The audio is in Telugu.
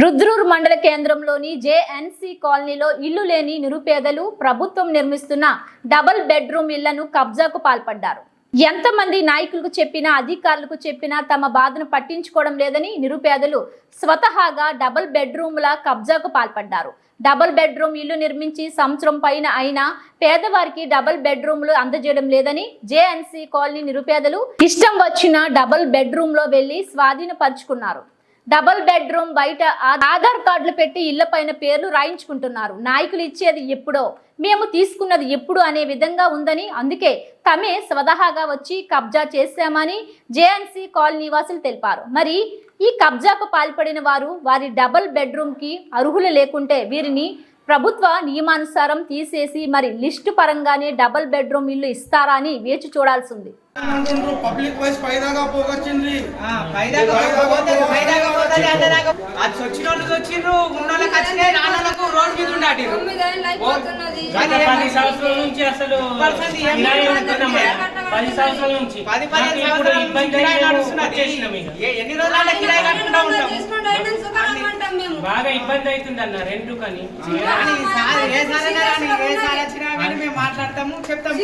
రుద్రూర్ మండల కేంద్రంలోని జేఎన్సీ కాలనీలో ఇల్లు లేని నిరుపేదలు ప్రభుత్వం నిర్మిస్తున్న డబుల్ బెడ్రూమ్ ఇళ్ళను కబ్జాకు పాల్పడ్డారు. ఎంతమంది నాయకులకు చెప్పినా అధికారులకు చెప్పినా తమ బాధను పట్టించుకోవడం లేదని నిరుపేదలు స్వతహాగా డబుల్ బెడ్రూమ్ల కబ్జాకు పాల్పడ్డారు. డబుల్ బెడ్రూమ్ ఇల్లు నిర్మించి సంవత్సరం పైన అయినా పేదవారికి డబుల్ బెడ్రూమ్లు అందజేయడం లేదని జేఎన్సీ కాలనీ నిరుపేదలు ఇష్టం వచ్చిన డబుల్ బెడ్రూమ్లో వెళ్ళి స్వాధీనపరుచుకున్నారు. డబుల్ బెడ్రూమ్ బయట ఆధార్ కార్డులు పెట్టి ఇళ్ళ పైన పేర్లు రాయించుకుంటున్నారు. నాయకులు ఇచ్చేది ఎప్పుడో మేము తీసుకున్నది ఎప్పుడు అనే విధంగా ఉందని అందుకే తమే స్వతహాగా వచ్చి కబ్జా చేశామని జేఎన్సీ కాలనీ నివాసులు తెలిపారు. మరి ఈ కబ్జాకు పాల్పడిన వారు వారి డబుల్ బెడ్రూమ్కి అర్హులు లేకుంటే వీరిని ప్రభుత్వ నియమానుసారం తీసేసి మరి లిస్టు పరంగానే డబుల్ బెడ్రూమ్ ఇల్లు ఇస్తారా అని వేచి చూడాల్సి ఉంది. అంటుండ్రు పబ్లిక్ వాయిస్ పైదాగా పోగొచ్చింది. అది వచ్చిన వాళ్ళు వచ్చిండ్రు ఉన్న వాళ్ళకి వచ్చినాయి నాన్నలకు రోడ్ మీద గత పది సంవత్సరాల నుంచి అసలు. పది సంవత్సరాల నుంచి. పది సంవత్సరాల నుంచి ఎన్ని రోజుల కిరాయి కట్టుకుంటా ఉంటాం? మేము. బాగా ఇబ్బంది అవుతుంది అన్న రెండు కానీ మాట్లాడతాము చెప్తాము